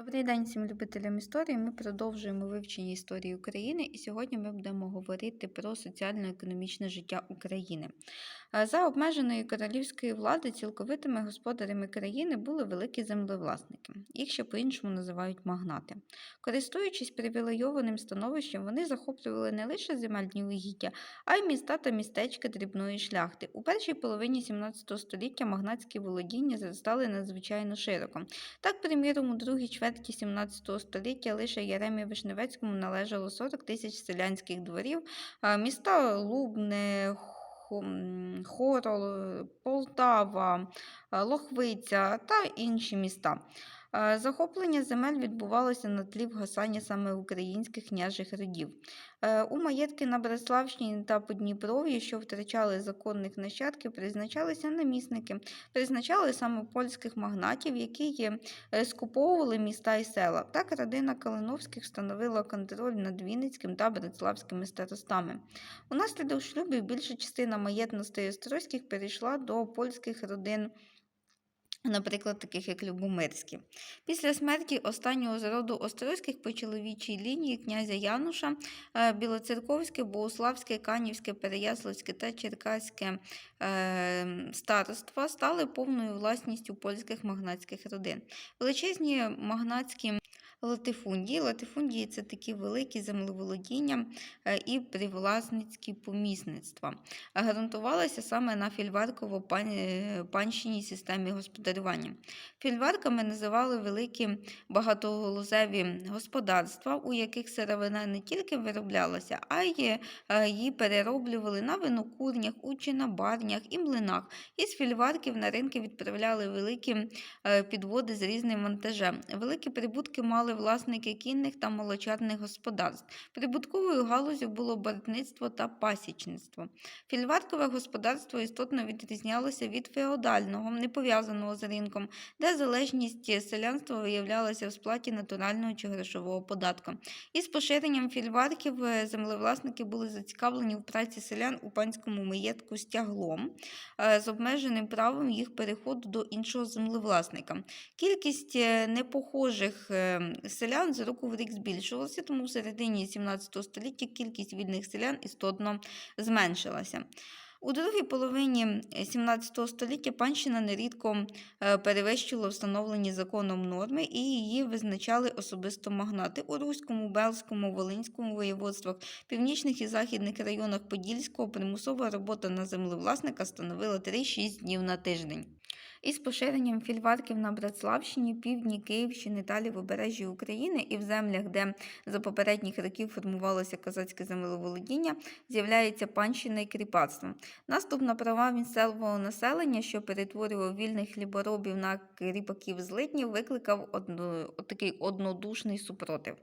Добрий день всім любителям історії. Ми продовжуємо вивчення історії України, і сьогодні ми будемо говорити про соціально-економічне життя України. Е, За обмеженої королівської влади цілковитими господарями країни були великі землевласники. Їх ще по-іншому називають магнати. Користуючись привілейованим становищем, вони захоплювали не лише земельні угіддя, а й міста та містечка дрібної шляхти. У першій половині 17 століття магнатські володіння зростали надзвичайно широко. Так, приміром, у другій чверті 17 століття лише Яремі Вишневецькому належало 40 тисяч селянських дворів, міста Лубне, Хорол, Полтава, Лохвиця та інші міста. Захоплення земель відбувалося на тлі вгасання саме українських княжих родів. Е, У маєтки на Бреславщині та Подніпров'ї, що втрачали законних нащадків, призначалися намісники, призначали саме польських магнатів, які е, скуповували міста і села. Так родина Калиновських встановила контроль над Вінницьким та Братславськими старостами. Унаслідок шлюбів більша частина маєтностей Острозьких перейшла до польських родин. Наприклад, таких як Любомирські. Після смерті останнього з роду Острозьких по чоловічій лінії князя Януша е, Білоцерковське, Богославське, Канівське, Переяславське та Черкаське е, староства стали повною власністю польських магнатських родин. Величезні магнатські латифундії. Латифундії це такі великі землеволодіння е, і привласницькі помісництва. Гарантувалися саме на фільварково-панщинній системі господарювання. Фільварками називали великі багатоголузеві господарства, у яких сировина не тільки вироблялася, а й е, її перероблювали на винокурнях, у чинобарнях і млинах. Із фільварків на ринки відправляли великі е, підводи з різним вантажем. Великі прибутки мали власники кінних та молочарних господарств. Прибутковою галузю було бортництво та пасічництво. Фільваркове господарство істотно відрізнялося від феодального, не пов'язаного з ринком, де залежність селянства виявлялася в сплаті натурального чи грошового податку. Із поширенням фільварків е, землевласники були зацікавлені в праці селян у панському маєтку з тяглом е, з обмеженим правом їх переходу до іншого землевласника. Кількість е, непохожих е, селян з року в рік збільшувалася, тому в середині 17 століття кількість вільних селян істотно зменшилася. У другій половині 17 століття панщина нерідко е, перевищила встановлені законом норми і її визначали особисто магнати у Руському, Белському, Волинському воєводствах, північних і західних районах Подільського примусова робота на землевласника становила 3-6 днів на тиждень. Із поширенням фільварків на Братславщині, півдні Київщини та лівобережжі України і в землях, де за попередніх років формувалося козацьке землеволодіння, з'являється панщина і кріпацтво. Наступ на права місцевого населення, що перетворював вільних хліборобів на кріпаків злитнів, викликав одно, такий однодушний супротив.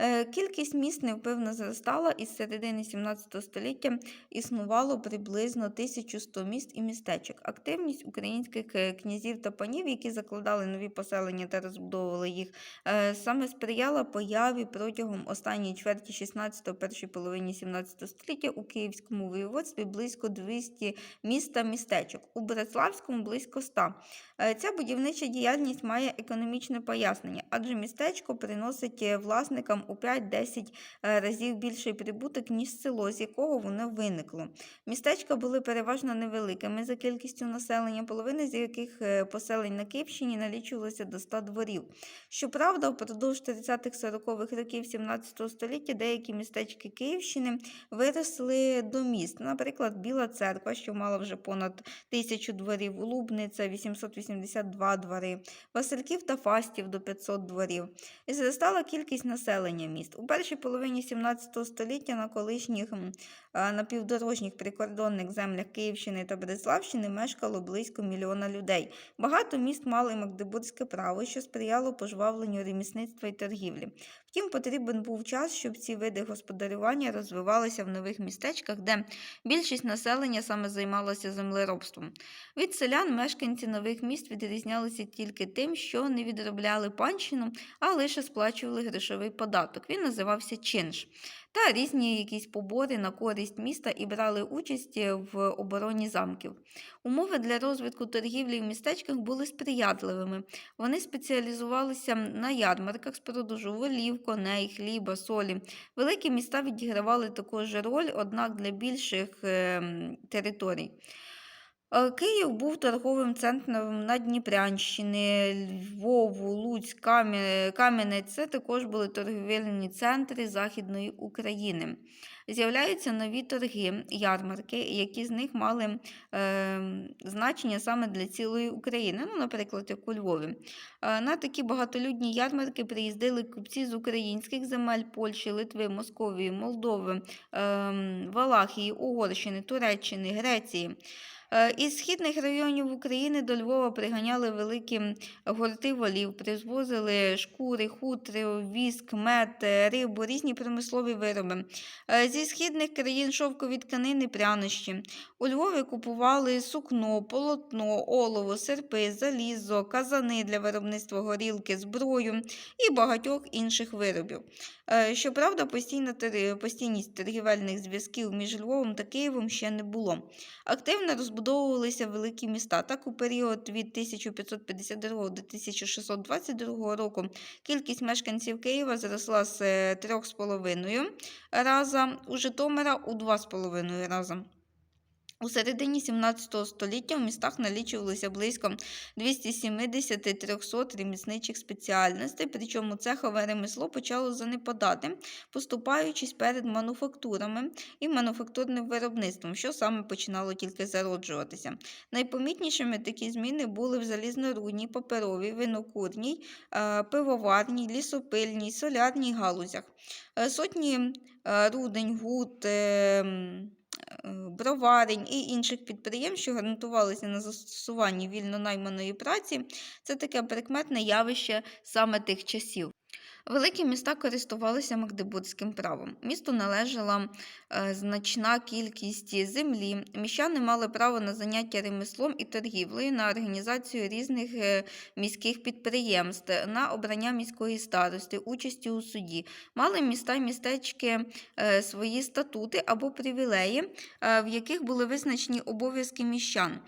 Е, Кількість міст невпевно зростала, і з середини 17 століття існувало приблизно 1100 міст і містечок. Активність українських е, князів та панів, які закладали нові поселення та розбудовували їх, е, саме сприяла появі протягом останньої чверті 16-го, першій половині 17 століття у Київському воєводстві близько 200 міст та містечок, у Братславському близько 100. Е, Ця будівнича діяльність має економічне пояснення, адже містечко приносить власникам у 5-10 е, разів більший прибуток, ніж село, з якого воно виникло. Містечка були переважно невеликими за кількістю населення, половина з яких е, поселень на Київщині налічувалося до 100 дворів. Щоправда, впродовж 30-40-х років 17 століття деякі містечки Київщини виросли до міст. Наприклад, Біла церква, що мала вже понад тисячу дворів, Лубниця 882 двори, Васильків та Фастів до 500 дворів. І зростала кількість населення міст. У першій половині 17 століття на колишніх напівдорожніх прикордонних землях Київщини та Бреславщини мешкало близько мільйона людей. Багато міст мали магдебурзьке право, що сприяло пожвавленню ремісництва і торгівлі. Втім, потрібен був час, щоб ці види господарювання розвивалися в нових містечках, де більшість населення саме займалося землеробством. Від селян мешканці нових міст відрізнялися тільки тим, що не відробляли панщину, а лише сплачували грошовий податок. Податок. Він називався чинш. Та різні якісь побори на користь міста і брали участь в обороні замків. Умови для розвитку торгівлі в містечках були сприятливими. Вони спеціалізувалися на ярмарках з продажу волів, коней, хліба, солі. Великі міста відігравали також роль, однак для більших ем, територій. Е, Київ був торговим центром Надніпрянщини, Львову, Луцьк, Кам'янець. Це також були торгівельні центри Західної України. З'являються нові торги, ярмарки, які з них мали е, значення саме для цілої України. Ну, наприклад, як у Львові. Е, на такі багатолюдні ярмарки приїздили купці з українських земель Польщі, Литви, Московії, Молдови, ем, Валахії, Угорщини, Туреччини, Греції. Е, Із східних районів України до Львова приганяли великі гурти волів, призвозили шкури, хутри, віск, мед, е, рибу, різні промислові вироби. Е, Зі східних країн шовкові тканини, прянощі. У Львові купували сукно, полотно, олово, серпи, залізо, казани для виробництва горілки, зброю і багатьох інших виробів. Щоправда, постійна постійність торгівельних зв'язків між Львовом та Києвом ще не було. Активно розбудовувалися великі міста. Так, у період від 1552 до 1622 року кількість мешканців Києва зросла з е, 3,5 раза, у Житомира у 2,5 рази. У середині 17 століття в містах налічувалося близько 270-300 ремісничих спеціальностей, причому цехове ремесло почало занепадати, поступаючись перед мануфактурами і мануфактурним виробництвом, що саме починало тільки зароджуватися. Найпомітнішими такі зміни були в залізнорудній, паперовій, винокурній, е, пивоварній, лісопильній, солярній галузях. Е, Сотні е, рудень, гуд, е, м, е, броварень і інших підприємств, що гарантувалися на застосуванні вільно найманої праці, це таке прикметне явище саме тих часів. Великі міста користувалися магдебурзьким правом. Місту належала е, значна кількість землі. Міщани мали право на заняття ремеслом і торгівлею, на організацію різних е, міських підприємств, на обрання міської старости, участі у суді. Мали міста й містечки е, свої статути або привілеї, в яких були визначені обов'язки міщан.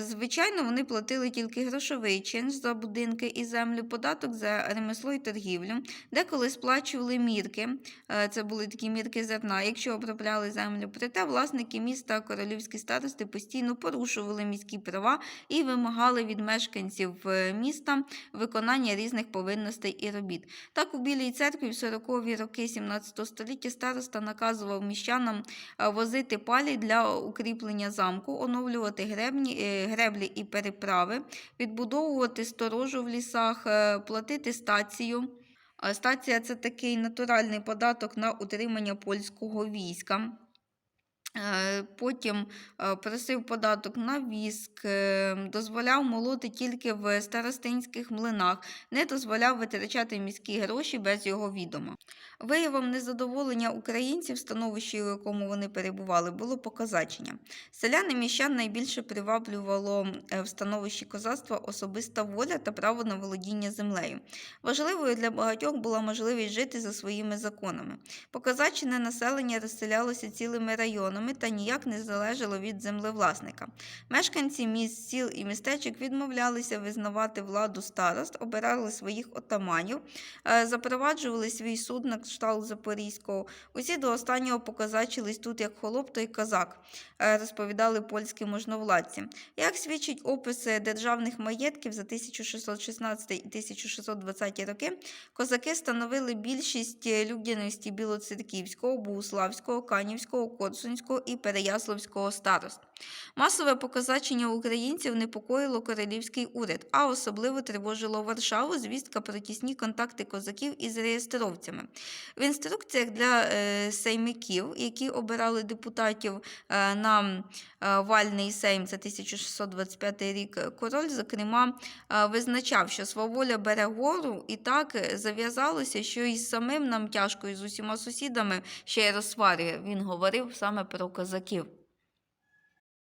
Звичайно, вони платили тільки грошовий чинш за будинки і землю, податок за ремесло і торгівлю. Деколи сплачували мірки, е, це були такі мірки зерна, якщо обробляли землю. Проте власники міста королівські старости постійно порушували міські права і вимагали від мешканців е, міста виконання різних повинностей і робіт. Так, у Білій церкві в 40-ві роки 17 століття староста наказував міщанам е, возити палі для укріплення замку, оновлювати гребні, греблі і переправи, відбудовувати сторожу в лісах, платити стацію. Стація це такий натуральний податок на утримання польського війська. Е, Потім е, просив податок на віск, е, дозволяв молоти тільки в старостинських млинах, не дозволяв витрачати міські гроші без його відома. Виявом незадоволення українців, становищі, у якому вони перебували, було показачення. Селяни міщан найбільше приваблювало в становищі козацтва особиста воля та право на володіння землею. Важливою для багатьох була можливість жити за своїми законами. Показачене населення розселялося цілими районами та ніяк не залежало від землевласника. Мешканці міст, сіл і містечок відмовлялися визнавати владу старост, обирали своїх отаманів, е, запроваджували свій суд на кшталт Запорізького. Усі до останнього показачились тут як холоп, то й козак, е, розповідали польські можновладці. Як свідчить описи державних маєтків за 1616 і 1620 роки, козаки становили більшість е, людяності Білоцерківського, Богуславського, Канівського, Корсунського і Переяславського старост. Масове показачення українців непокоїло королівський уряд, а особливо тривожило Варшаву звістка про тісні контакти козаків із реєстровцями. В інструкціях для е, сеймиків, які обирали депутатів е, на е, вальний сейм, це 1625 рік, король, зокрема, визначав, що сваволя бере гору, і так зав'язалося, що і самим нам тяжко, і з усіма сусідами ще й розсварює. Він говорив саме про козаків.